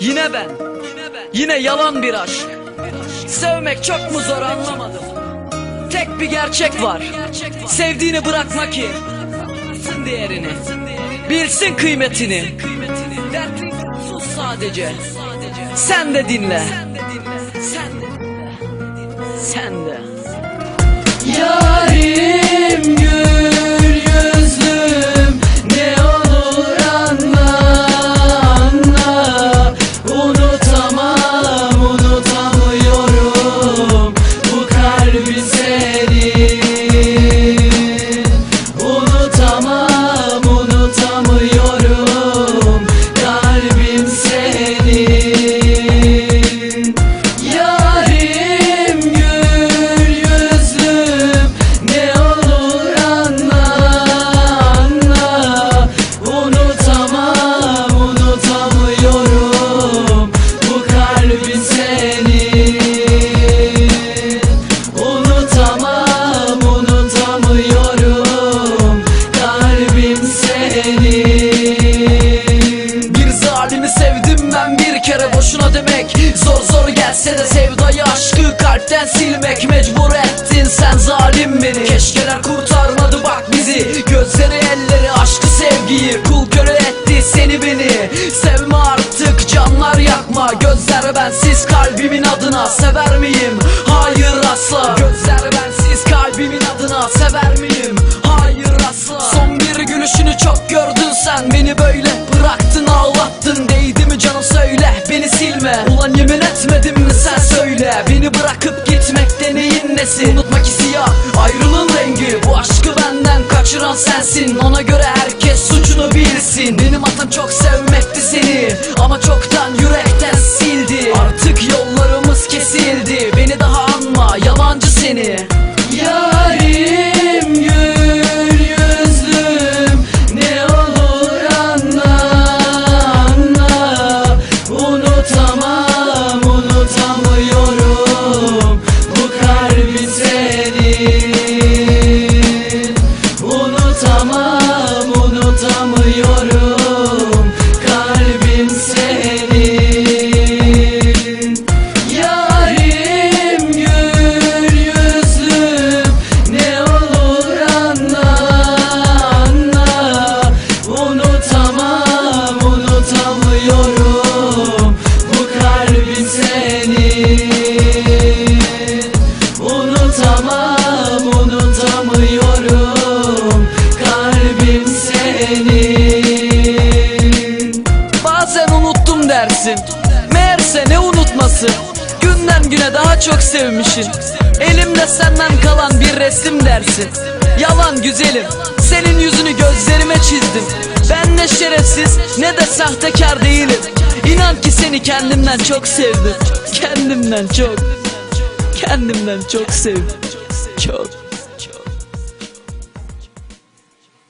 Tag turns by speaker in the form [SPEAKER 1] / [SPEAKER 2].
[SPEAKER 1] Yine ben. Yine yalan bir aşk. Sevmek çok mu zor anlamadım. Tek bir gerçek var. Sevdiğini bırakma ki. Bilsin değerini. Bilsin kıymetini. Dertli sus sadece. Sen de dinle. Sen de. Sen de. Unutamam demek Zor zor gelse de sevdayı aşkı kalpten silmek. Mecbur ettin sen zalim beni. Keşkeler kurtarmadı bak bizi. Gözleri elleri aşkı sevgiyi. Kul köle etti seni beni. Sevme artık canlar yakma. Gözler bensiz kalbimin adına Sever miyim? Hayır asla. Gözler bensiz kalbimin adına Sever miyim? Hayır asla. Son bir gülüşünü çok gördün sen. Beni böyle bıraktın ağlattın Değdi mi canım söyle beni silme. Ulan yemin etmedim mi sen söyle. Beni bırakıp gitmekte neyin nesi Unutmak siyah ayrılığın rengi. Bu aşkı benden kaçıran sensin. Ona göre herkes suçunu bilsin. Benim hatam çok sevmekti seni Ama çoktan yürekten sildi senin Unutamam unutamıyorum Kalbim senin. Bazen unuttum dersin Meğerse ne unutması? Günden güne daha çok sevmişim. Elimde senden kalan bir resim dersin. Yalan güzelim Senin yüzünü gözlerime çizdim. Ben ne şerefsiz ne de sahtekar değilim İnan ki seni kendimden çok sevdim. Kendimden çok. Kendimden çok sevdim. Çok.